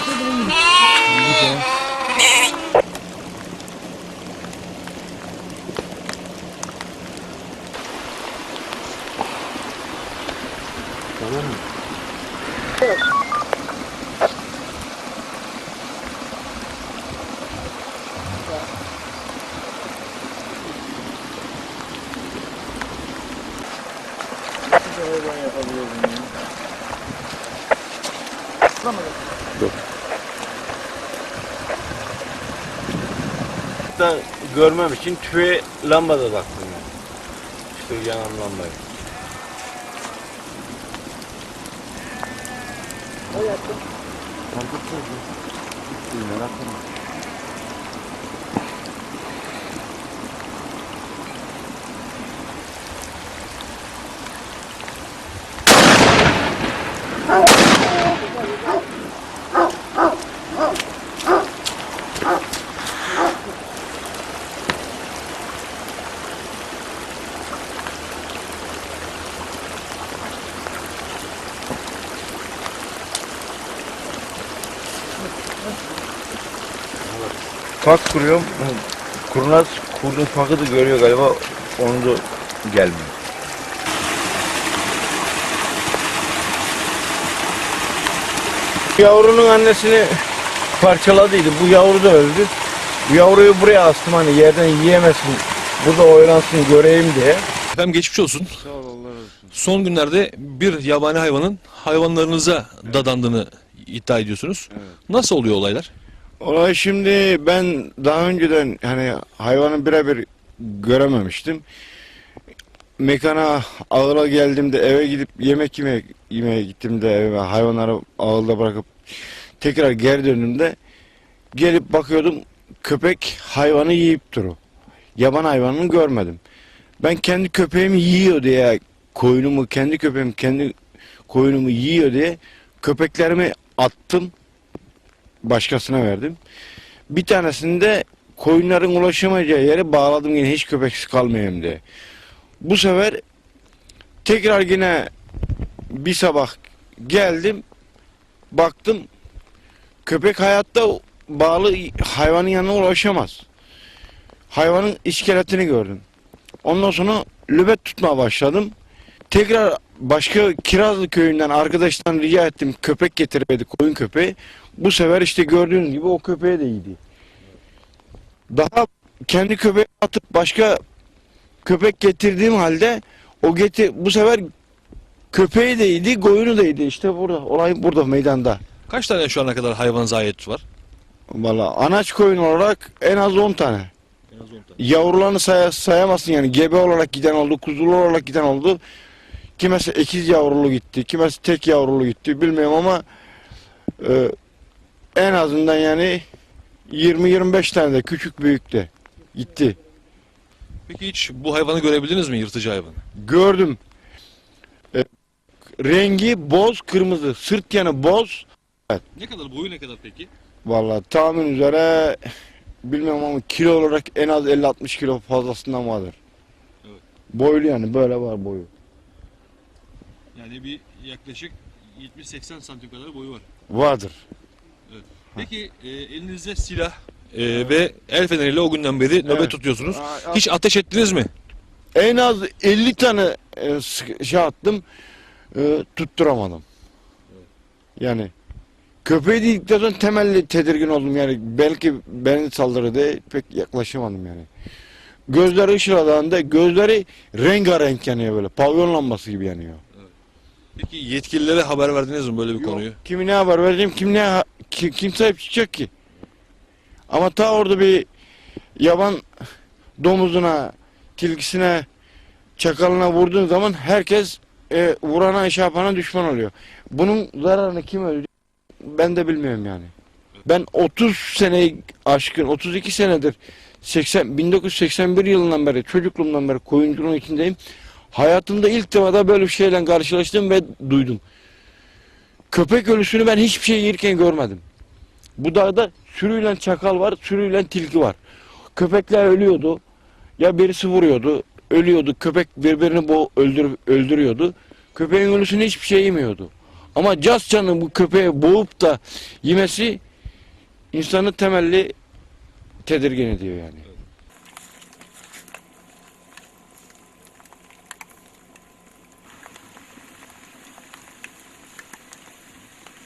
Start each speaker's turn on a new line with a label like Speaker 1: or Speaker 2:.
Speaker 1: köpeği iyiymiş.
Speaker 2: da görmem için tüfe lamba da taktım yani. İşte yanan lambayı. Pak kuruyorum. Kurnaz kurdun pakı da görüyor galiba. Onu da gelmiyor. Yavrunun annesini parçaladıydı. Bu yavru da öldü. Bu yavruyu buraya astım hani yerden yiyemesin. Burada oynansın göreyim diye.
Speaker 3: Efendim geçmiş olsun.
Speaker 2: Sağ ol Allah razı olsun.
Speaker 3: Son günlerde bir yabani hayvanın hayvanlarınıza dadandığını iddia ediyorsunuz. Nasıl oluyor olaylar?
Speaker 2: Olay şimdi ben daha önceden hani hayvanı birebir görememiştim. Mekana ağıla geldiğimde eve gidip yemek yemeye, yemeye gittiğimde eve hayvanları ağılda bırakıp tekrar geri döndüğümde gelip bakıyordum köpek hayvanı yiyip duru. Yaban hayvanını görmedim. Ben kendi köpeğimi yiyor diye koyunumu kendi köpeğim kendi koyunumu yiyor diye köpeklerimi attım başkasına verdim. Bir tanesini de koyunların ulaşamayacağı yere bağladım yine hiç köpeksiz kalmayayım diye. Bu sefer tekrar yine bir sabah geldim baktım köpek hayatta bağlı hayvanın yanına ulaşamaz. Hayvanın iskeletini gördüm. Ondan sonra lübet tutmaya başladım. Tekrar başka Kirazlı köyünden arkadaştan rica ettim köpek getirmedi koyun köpeği. Bu sefer işte gördüğünüz gibi o köpeğe de iyiydi. Daha kendi köpeği atıp başka köpek getirdiğim halde o getir bu sefer köpeği de iyiydi, koyunu da iyiydi. İşte burada, olay burada meydanda.
Speaker 3: Kaç tane şu ana kadar hayvan zayiat var?
Speaker 2: Valla anaç koyun olarak en az 10 tane.
Speaker 3: En az 10 tane.
Speaker 2: Yavrularını say sayamazsın yani gebe olarak giden oldu, kuzulu olarak giden oldu. Kimisi ikiz yavrulu gitti, kimisi tek yavrulu gitti bilmiyorum ama e, en azından yani 20-25 tane de küçük büyük de gitti.
Speaker 3: Peki hiç bu hayvanı görebildiniz mi yırtıcı hayvanı?
Speaker 2: Gördüm. E, rengi boz kırmızı, sırt yanı boz.
Speaker 3: Ne kadar boyu ne kadar peki?
Speaker 2: Vallahi tahmin üzere bilmiyorum ama kilo olarak en az 50-60 kilo fazlasından vardır.
Speaker 3: Evet.
Speaker 2: Boylu yani böyle var boyu.
Speaker 3: Yani bir yaklaşık 70-80 santim kadar boyu var.
Speaker 2: Vardır.
Speaker 3: Peki e, elinizde silah e, ve el feneriyle o günden beri nöbet
Speaker 2: Evet.
Speaker 3: tutuyorsunuz.
Speaker 2: Aa,
Speaker 3: Hiç ateş ettiniz mi?
Speaker 2: En az 50 tane e, sık- şey attım. e, tutturamadım. Yani köpeği dedikten sonra temelli tedirgin oldum yani. Belki beni saldırır diye pek yaklaşamadım yani. Gözleri ışıladığında gözleri rengarenk yanıyor böyle. Pavyon lambası gibi yanıyor.
Speaker 3: Peki yetkililere haber verdiniz mi böyle bir konuyu?
Speaker 2: Kimine haber vereceğim, kimine kim, kim sahip çıkacak ki? Ama ta orada bir yaban domuzuna, tilkisine, çakalına vurduğun zaman herkes e, vurana, yapana düşman oluyor. Bunun zararını kim ödeyecek ben de bilmiyorum yani. Ben 30 seneyi aşkın, 32 senedir 80, 1981 yılından beri, çocukluğumdan beri koyunculuğun içindeyim. Hayatımda ilk defa da böyle bir şeyle karşılaştım ve duydum. Köpek ölüsünü ben hiçbir şey yerken görmedim. Bu dağda sürüyle çakal var, sürüyle tilki var. Köpekler ölüyordu. Ya birisi vuruyordu, ölüyordu. Köpek birbirini bo öldür öldürüyordu. Köpeğin ölüsünü hiçbir şey yemiyordu. Ama casçanın bu köpeği boğup da yemesi insanı temelli tedirgin ediyor yani.